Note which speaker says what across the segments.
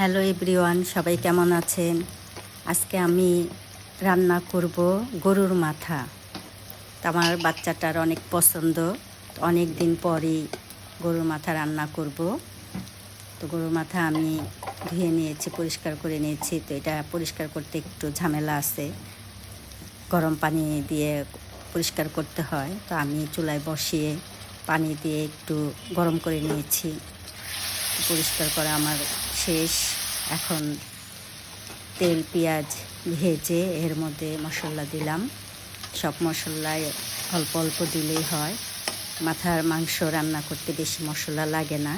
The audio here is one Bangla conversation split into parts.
Speaker 1: হ্যালো এভরিওয়ান, সবাই কেমন আছেন? আজকে আমি রান্না করব গরুর মাথা। আমার বাচ্চাটার অনেক পছন্দ। অনেক দিন পরই গরুর মাথা রান্না করব। তো গরুর মাথা আমি ধুয়ে নিয়েছি, পরিষ্কার করে নিয়েছি। তো এটা পরিষ্কার করতে একটু ঝামেলা আছে। গরম পানি দিয়ে পরিষ্কার করতে হয়। তো আমি চুলায় বসিয়ে পানি দিয়ে একটু গরম করে নিয়েছি। পরিষ্কার করা আমার শেষ। এখন তেল, পেঁয়াজ ভেজে এর মধ্যে মশলা দিলাম। সব মশলায় অল্প অল্প দিলেই হয়। মাথার মাংস রান্না করতে বেশি মশলা লাগে না।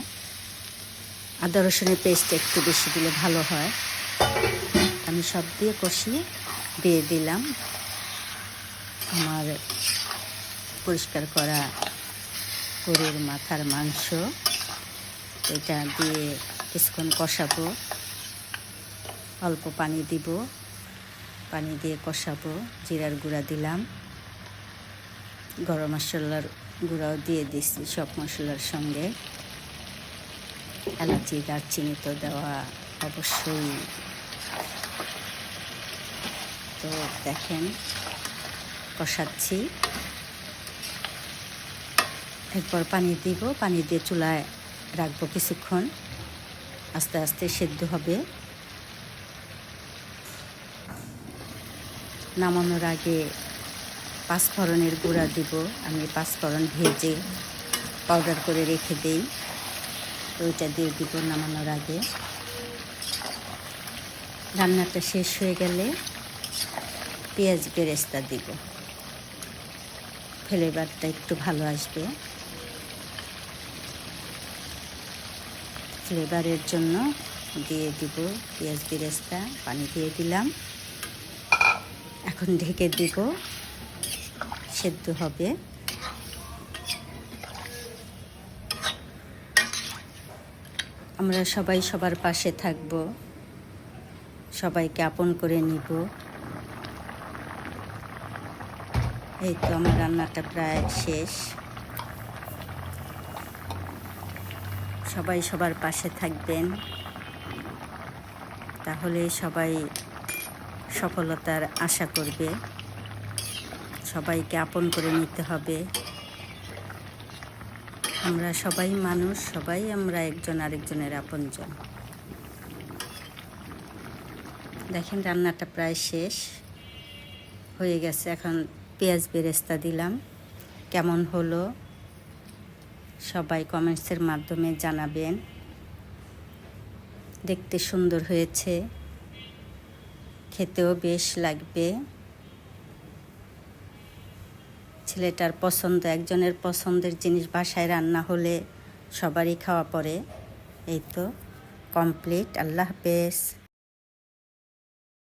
Speaker 1: আদা রসুনের পেস্ট একটু বেশি দিলে ভালো হয়। আমি সব দিয়ে কষিয়ে দিয়ে দিলাম। আমার পরিষ্কার করা গরুর মাথার মাংস। এটা দিয়ে কিছুক্ষণ কষাবো। অল্প পানি দিব। পানি দিয়ে কষাবো। জিরার গুঁড়া দিলাম। গরম মশলার গুঁড়াও দিয়ে দিচ্ছি সব মশলার সঙ্গে। এলাচি, দারচিনি তো দেওয়া অবশ্যই। তো দেখেন, কষাচ্ছি। এরপর পানি দিব। পানি দিয়ে চুলায় রাখব কিছুক্ষণ। আস্তে আস্তে সেদ্ধ হবে। নামানোর আগে পাঁচফোড়নের গুঁড়া দিব। আমি পাঁচফোড়ন ভেজে পাউডার করে রেখে দেই। ওইটা দিয়ে দিব নামানোর আগে। রান্নাটা শেষ হয়ে গেলে পেঁয়াজ বেরেস্তা দিব। ফ্লেভারটা একটু ভালো আসবে। ফ্লেভারের জন্য দিয়ে দিব পেঁয়াজ বেরেস্তা, পানি দিয়ে দিলাম। এখন ঢেকে দিব, সেদ্ধ হবে। আমরা সবাই সবার পাশে থাকব। সবাইকে আপন করে নিব। এই তো আমার রান্নাটা প্রায় শেষ। সবাই সবার পাশে থাকবেন। তাহলে সবাই সফলতার আশা করবে। সবাইকে আপন করে নিতে হবে। আমরা সবাই মানুষ, সবাই আমরা একজন আরেকজনের আপনজন। দেখেন রান্নাটা প্রায় শেষ। হয়ে গেছে, এখন পেঁয়াজ বেরেস্তা দিলাম। কেমন হলো? সবাই কমেন্টসের মাধ্যমে জানাবেন। দেখতে সুন্দর হয়েছে। খেতেও বেশ লাগবে। ছেলেটার পছন্দ, একজনের পছন্দের জিনিস বাসায় রান্না হলে সবারই খাওয়া পড়ে। এই তো কমপ্লিট আল্লাহ হাফেজ।